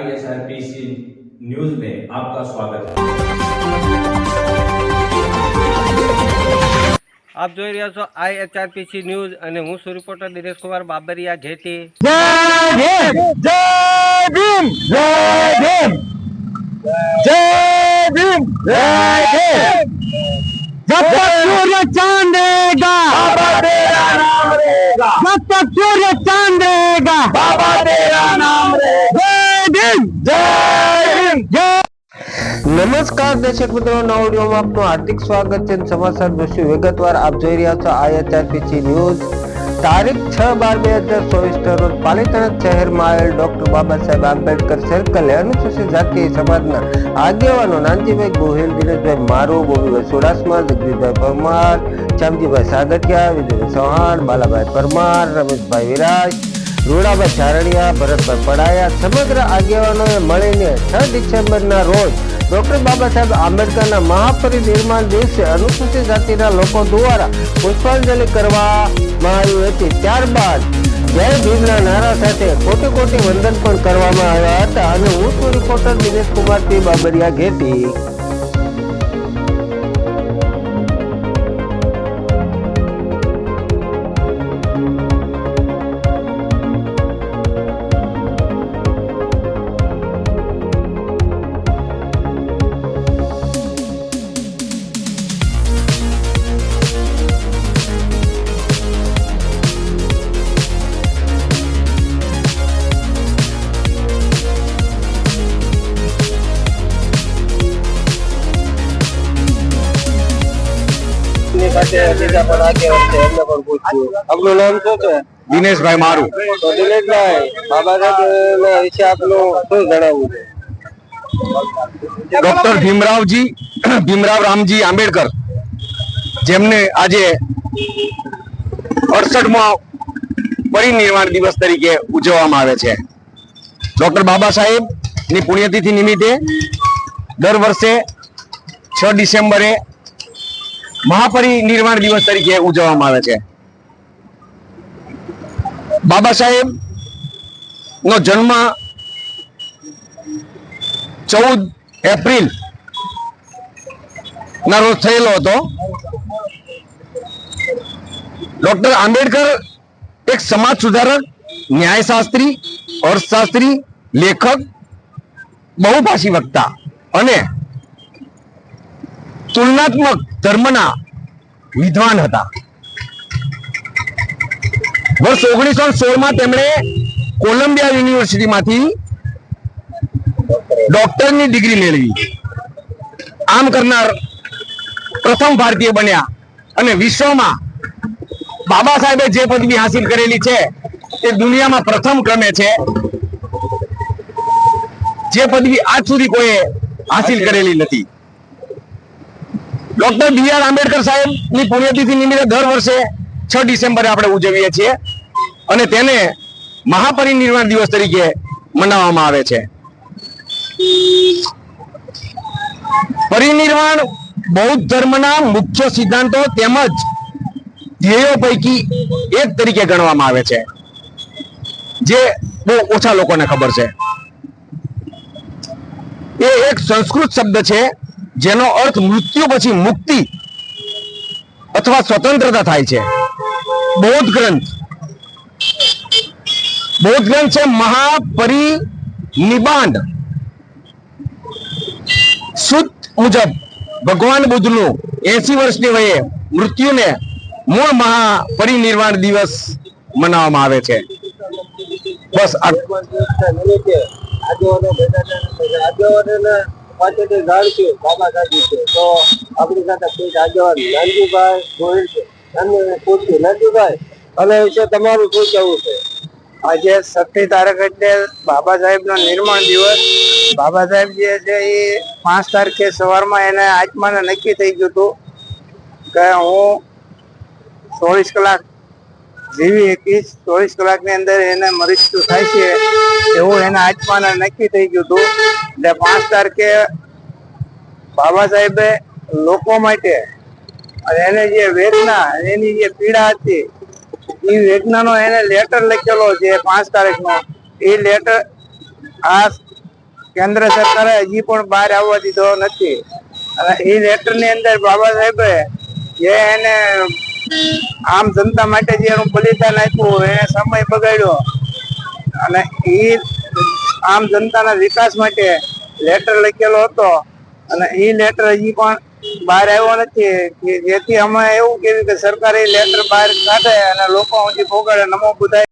आईएसआरपीसी news में आपका स्वागत है આપ જોઈ રહ્યા છો આઈ એચઆરપીસી ન્યૂઝ અને હું છું રિપોર્ટર દિનેશ કુમાર બાબરિયા જેટી જય ભીમ જય ભીમ જય ભીમ જય ભીમ જય ભીમ जब तक सूर्य चांद रहेगा बाबा तेरा नाम रहेगा जब तक सूर्य चांद रहेगा बाबा तेरा नाम रहेगा નમસ્કાર દર્શક મિત્રો, નવા વિડીયોમાં આપનું હાર્દિક સ્વાગત છે સમાચાર દ્રશ્યો વિગતવાર આપ જોઈ રહ્યા છો આઈએચઆરપીસી ન્યૂઝ. તારીખ છ બાર બે હજાર ચોવીસના રોજ પાલિતાણા શહેરમાં આવેલ ડોક્ટર બાબા સાહેબ આંબેડકર સર્કલે અનુસૂચિત જાતિ સમાજના આગેવાનો નાનજીભાઈ ગોહિલ, દિનેશભાઈ મારો, ગોપીભાઈ ચુડાસમા જગદીશભાઈ પરમાર, શ્યામજીભાઈ સાગઠિયા, વિજયભાઈ ચૌહાણ, બાલાભાઈ પરમાર, રમેશભાઈ વિરાજ રૂડાભાઈ ચારણિયા ભરતભાઈ પડાયા સમગ્ર આગેવાનોએ મળીને છ ડિસેમ્બરના રોજ ડોક્ટર બાબા સાહેબ આંબેડકરના મહાપરિનિર્માણ દિવસે અનુસૂચિત જાતિના લોકો દ્વારા પુષ્પાંજલિ કરવામાં આવી હતી. ત્યારબાદ જય ભીમના નારા સાથે કોટી કોટી વંદન પણ કરવામાં આવ્યા હતા અને હું રિપોર્ટર દિનેશ કુમાર બાબરિયા ઘેટી આપનું નામ શું છે? દિનેશભાઈ મારું. તો દિનેશભાઈ બાબા સાહેબ વિશે આપનું શું જણાવવું છે? ડોક્ટર ભીમરાવજી ભીમરાવ રામજી આંબેડકર જેમને આજે અડસઠમાં પરિનિર્વાણ દિવસ તરીકે ઉજવવામાં આવે છે. ડોક્ટર બાબા સાહેબની પુણ્યતિથિ નિમિત્તે દર વર્ષે છ ડિસેમ્બરે મહાપરિનિર્વાણ દિવસ તરીકે ઉજવવામાં આવે છે. બાબા સાહેબ નો જન્મ ચૌદ એપ્રિલ ના રોજ થયેલો હતો. ડોક્ટર આંબેડકર એક સમાજ સુધારક, ન્યાયશાસ્ત્રી, અર્થશાસ્ત્રી, લેખક, બહુભાષી વક્તા અને તુલનાત્મક ધર્મના વિદ્વાન હતા. વર્ષ ઓગણીસો સોળમાં તેમણે કોલંબિયા યુનિવર્સિટીમાંથી ડોક્ટરની ડિગ્રી મેળવી. આમ કરનાર પ્રથમ ભારતીય બન્યા અને વિશ્વમાં બાબા સાહેબે જે પદવી હાસિલ કરેલી છે તે દુનિયામાં પ્રથમ ક્રમે છે. જે પદવી આજ સુધી કોઈએ હાસિલ કરેલી નથી. ડોક્ટર બી આર આંબેડકર સાહેબની પુણ્યતિથિ નિમિત્તે દર વર્ષે છ ડિસેમ્બરે આપણે ઉજવીએ છીએ અને તેને મહાપરિનિર્વાણ દિવસ તરીકે મનાવવામાં આવે છે. પરિનિર્વાણ બૌદ્ધ ધર્મના મુખ્ય સિદ્ધાંતો તેમજ ધ્યેયો પૈકી એક તરીકે ગણવામાં આવે છે, જે બહુ ઓછા લોકોને ખબર છે. એ એક સંસ્કૃત શબ્દ છે જેનો અર્થ મૃત્યુ પછી મુક્તિ અથવા સ્વતંત્રતા થાય છે. બૌદ્ધ ગ્રંથ. બૌદ્ધ ગ્રંથ છે મહાપરિનિબાંડ. સુત મુજબ ભગવાન બુદ્ધનું એસી વર્ષની વયે મૃત્યુને મૂળ મહાપરિનિર્વાણ દિવસ મનાવવામાં આવે છે. બસ આ ઝાડ છે બાબા દાદી છે. તો આપણી સાથે કોઈ આગેવાન નાનજીભાઈ ગોહિલ છે. એમને પૂછ્યું નાનજીભાઈ અને વિશે તમારું શું કહેવું છે? આજે છઠ્ઠી તારીખ એટલે બાબા સાહેબ નો નિર્માણ દિવસ. બાબા સાહેબ જે છે એ પાંચ તારીખે સવારમાં એને આત્માને નક્કી થઈ ગયું હતું કે હું ચોવીસ કલાક જીવી એકવીસ ચોવીસ કલાકની અંદર એને મૃત્યુ થાય છે, એવું એના આત્માને નક્કી થઈ ગયું હતું. એટલે પાંચ તારીખે બાબા સાહેબે લોકો માટે અને એને જે વેદના, એની જે પીડા હતી એ વેદનાનો એને લેટર લખેલો છે પાંચ તારીખનો. એ લેટર આ કેન્દ્ર સરકારે હજી પણ બહાર આવવા દીધો નથી. અને એ લેટરની અંદર બાબા સાહેબે જે એને આમ જનતા માટે જે એનું બલિદાન આપ્યું, એને સમય બગાડ્યો. અને એ આમ જનતાના વિકાસ માટે લેટર લખેલો હતો. અને એ લેટર હજી પણ બહાર આવ્યો નથી. કે જેથી અમે એવું કેવું કે સરકારે લેટર બહાર કાઢે અને લોકો સુધી પહોંચાડે નમો બુધાય